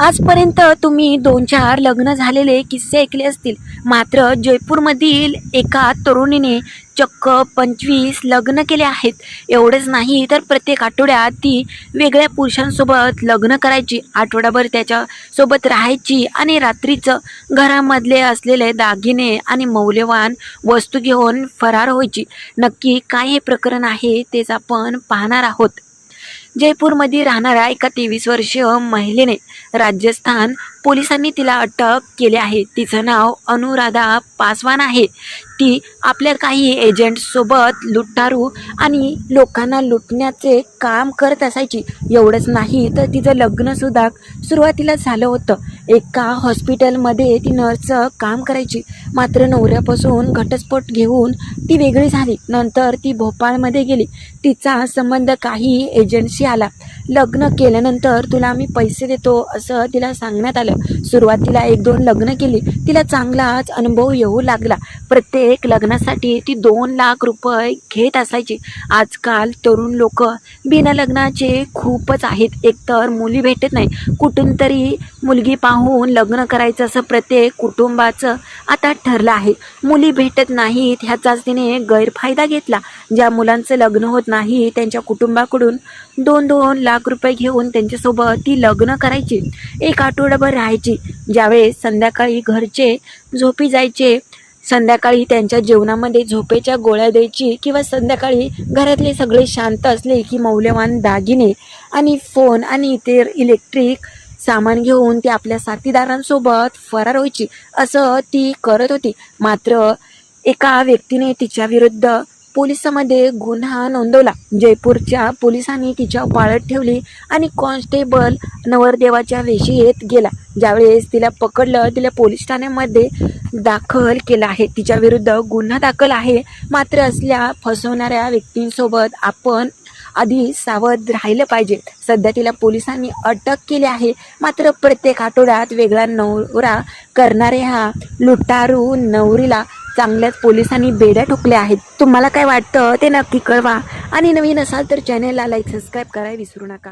आजपर्यंत तुम्ही दोन चार लग्न झालेले किस्से ऐकले असतील. मात्र जयपूरमधील एका तरुणीने चक्क पंचवीस लग्न केले आहेत. एवढंच नाही तर प्रत्येक आठवड्यात ती वेगळ्या पुरुषांसोबत लग्न करायची आठवडाभर त्याच्यासोबत राहायची आणि रात्रीचं घरामधले असलेले दागिने आणि मौल्यवान वस्तू घेऊन फरार व्हायची. नक्की काय हे प्रकरण आहे तेच आपण पाहणार आहोत. जयपूरमध्ये राहणाऱ्या एका तेवीस वर्षीय महिलेने राजस्थान पोलिसांनी तिला अटक केली आहे. तिचं नाव अनुराधा पासवान आहे. ती आपल्या काही एजंटसोबत लुटारू आणि लोकांना लुटण्याचे काम करत असायची. एवढंच नाही तर तिचं लग्नसुद्धा सुरुवातीला झालं होतं. एका हॉस्पिटलमध्ये ती नर्सचं काम करायची. मात्र नवऱ्यापासून घटस्फोट घेऊन ती वेगळी झाली. नंतर ती भोपाळमध्ये गेली. तिचा संबंध काही एजंटशी आला. लग्न केल्यानंतर तुला आम्ही पैसे देतो असं तिला सांगण्यात आलं. सुरुवातीला एक दोन लग्न केली. तिला चांगलाच अनुभव येऊ लागला. प्रत्येक लग्नासाठी ती दोन लाख रुपये घेत असायची. आजकाल तरुण लोक बिना लग्नाचे खूपच आहेत. एकतर मुली भेटत नाही. कुठून तरी मुलगी पाहून लग्न करायचं असं प्रत्येक कुटुंबाचं आता ठरलं आहे. मुली भेटत नाहीत ह्याचाच तिने गैरफायदा घेतला. ज्या मुलांचं लग्न होत नाही त्यांच्या कुटुंबाकडून दोन दोन लाख रुपये घेऊन त्यांच्यासोबत ती लग्न करायची. एक आठवडाभर राहायची. ज्यावेळेस संध्याकाळी घरचे झोपी जायचे संध्याकाळी त्यांच्या जेवणामध्ये झोपेच्या गोळ्या द्यायची किंवा संध्याकाळी घरातले सगळे शांत असले की मौल्यवान दागिने आणि फोन आणि इतर इलेक्ट्रिक सामान घेऊन ती आपल्या साथीदारांसोबत फरार व्हायची. असं ती करत होती. मात्र एका व्यक्तीने तिच्या विरुद्ध पोलिसांमध्ये गुन्हा नोंदवला. जयपूरच्या पोलिसांनी तिच्या पाळत ठेवली आणि कॉन्स्टेबल नवरदेवाच्या वेशीत गेला. ज्यावेळेस तिला पकडलं तिला पोलीस ठाण्यामध्ये दाखल केलं आहे. तिच्या विरुद्ध गुन्हा दाखल आहे. मात्र असल्या फसवणाऱ्या व्यक्तींसोबत आपण आधी सावध राहिलं पाहिजे. सध्या तिला पोलिसांनी अटक केली आहे. मात्र प्रत्येक आठवड्यात वेगळा नवरा करणाऱ्या हा लुटारू नवरीला चांगल्याच पोलिसांनी बेड्या ठोकल्या आहेत. तुम्हाला काय वाटतं ते नक्की कळवा. आणि नवीन असाल तर चॅनेलला लाईक सबस्क्राईब करायला विसरू नका.